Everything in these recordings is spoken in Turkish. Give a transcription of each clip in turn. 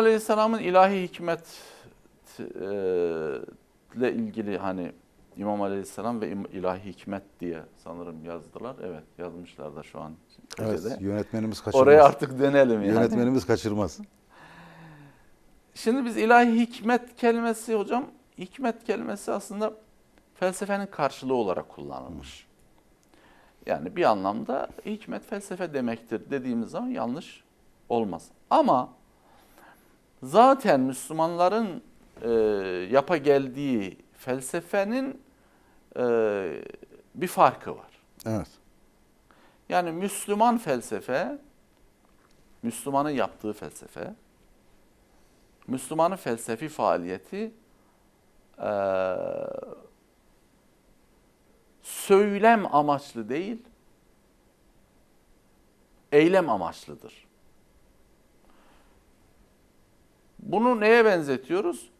Aleyhisselam'ın ilahi hikmet e, ile ilgili hani İmam Aleyhisselam ve ilahi hikmet diye sanırım yazdılar. Evet yazmışlar da şu an köşede. Evet, yönetmenimiz kaçırmaz. Oraya artık dönelim yani. Yönetmenimiz kaçırmaz. Şimdi biz ilahi hikmet kelimesi hocam, hikmet kelimesi aslında felsefenin karşılığı olarak kullanılmış. Yani bir anlamda hikmet felsefe demektir dediğimiz zaman yanlış olmaz. Ama zaten Müslümanların e, yapa geldiği felsefenin e, bir farkı var. Evet. Yani Müslüman felsefe, Müslümanın yaptığı felsefe, Müslümanın felsefi faaliyeti eee, söylem amaçlı değil, eylem amaçlıdır. Bunu neye benzetiyoruz?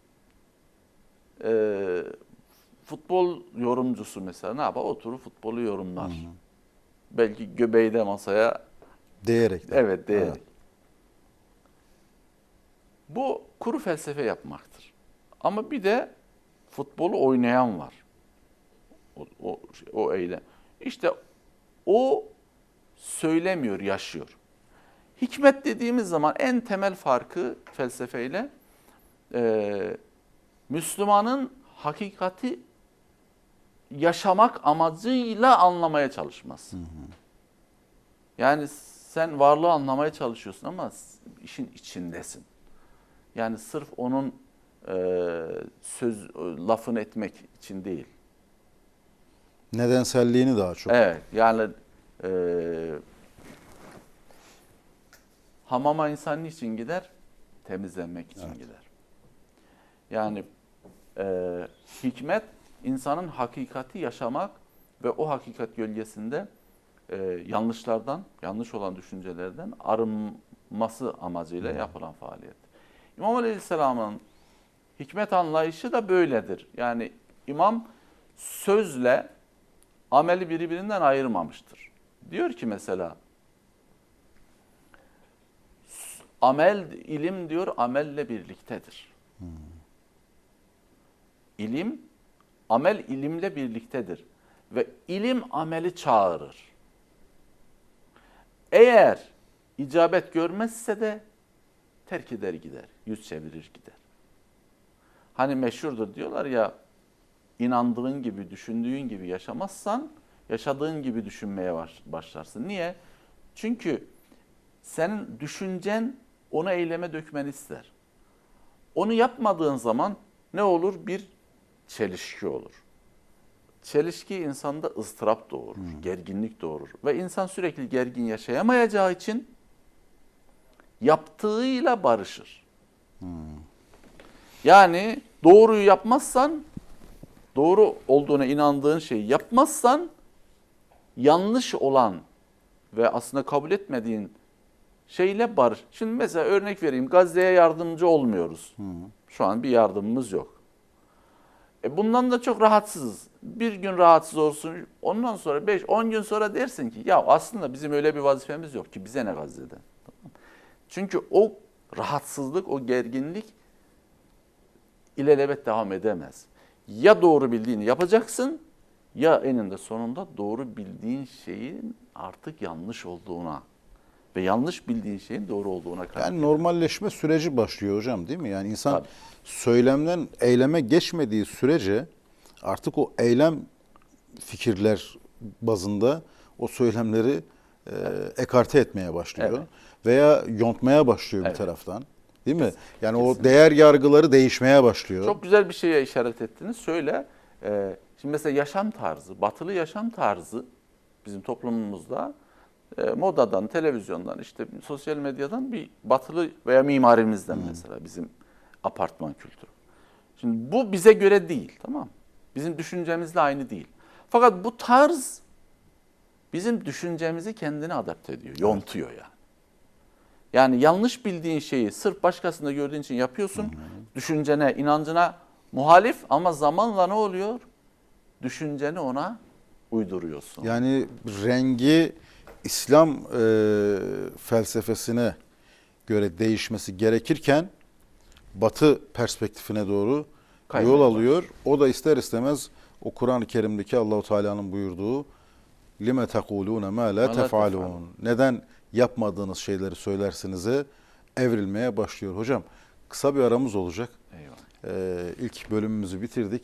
Eee, futbol yorumcusu mesela ne yapar? Oturur futbolu yorumlar. Belki göbeği de masaya Değerek. de. Evet değerek. Evet. Bu kuru felsefe yapmaktır. Ama bir de futbolu oynayan var. O, o, o eylem. İşte o söylemiyor, yaşıyor. Hikmet dediğimiz zaman en temel farkı felsefeyle e, Müslümanın hakikati yaşamak amacıyla anlamaya çalışması. Yani sen varlığı anlamaya çalışıyorsun ama işin içindesin. Yani sırf onun e, söz lafını etmek için değil. Nedenselliğini daha çok. Evet yani e, hamama insan niçin gider? Temizlenmek için gider. Yani e, hikmet insanın hakikati yaşamak ve o hakikat gölgesinde e, yanlışlardan, yanlış olan düşüncelerden arınması amacıyla yapılan faaliyet. İmam Aleyhisselam'ın hikmet anlayışı da böyledir. Yani imam sözle ameli birbirinden ayırmamıştır. Diyor ki mesela amel ilim diyor amelle birliktedir. İlim amel ilimle birliktedir ve ilim ameli çağırır. Eğer icabet görmezse de terk eder gider, yüz çevirir gider. Hani meşhurdur diyorlar ya inandığın gibi, düşündüğün gibi yaşamazsan yaşadığın gibi düşünmeye baş- başlarsın. Niye? Çünkü senin düşüncen onu eyleme dökmeni ister. Onu yapmadığın zaman ne olur? Bir çelişki olur. Çelişki insanda ıstırap doğurur, gerginlik doğurur. Ve insan sürekli gergin yaşayamayacağı için yaptığıyla barışır. Yani doğruyu yapmazsan, doğru olduğuna inandığın şeyi yapmazsan, yanlış olan ve aslında kabul etmediğin şeyle barış. Şimdi mesela örnek vereyim, Gazze'ye yardımcı olmuyoruz. Şu an bir yardımımız yok. E bundan da çok rahatsızız. Bir gün rahatsız olsun, ondan sonra 5-10 gün sonra dersin ki ya aslında bizim öyle bir vazifemiz yok ki bize ne Gazze'den. Tamam. Çünkü o rahatsızlık, o gerginlik ilelebet devam edemez. Ya doğru bildiğini yapacaksın ya eninde sonunda doğru bildiğin şeyin artık yanlış olduğuna ve yanlış bildiğin şeyin doğru olduğuna karar Yani normalleşme süreci başlıyor hocam değil mi? Yani insan Tabii. söylemden eyleme geçmediği sürece artık o eylem fikirler bazında o söylemleri e, ekarte etmeye başlıyor. Evet. Veya yontmaya başlıyor Evet. bir taraftan. Değil mi? Yani o değer yargıları değişmeye başlıyor. Çok güzel bir şeye işaret ettiniz. Şöyle, e, şimdi mesela yaşam tarzı, batılı yaşam tarzı bizim toplumumuzda e, modadan, televizyondan, işte sosyal medyadan bir batılı veya mimarimizden mesela bizim apartman kültürü. Şimdi bu bize göre değil, tamam? Bizim düşüncemizle aynı değil. Fakat bu tarz bizim düşüncemizi kendine adapte ediyor, yontuyor yani. Yani yanlış bildiğin şeyi sırf başkasında gördüğün için yapıyorsun. Düşüncene, inancına muhalif ama zamanla ne oluyor? Düşünceni ona uyduruyorsun. Yani rengi İslam e, felsefesine göre değişmesi gerekirken batı perspektifine doğru Kaymaya yol alıyor. O da ister istemez o Kur'an-ı Kerim'deki Allahu Teala'nın buyurduğu lime tekulune ma la tefalun. Neden yapmadığınız şeyleri söylersinize evrilmeye başlıyor. Hocam kısa bir aramız olacak. Eyvallah. Ee, ilk bölümümüzü bitirdik.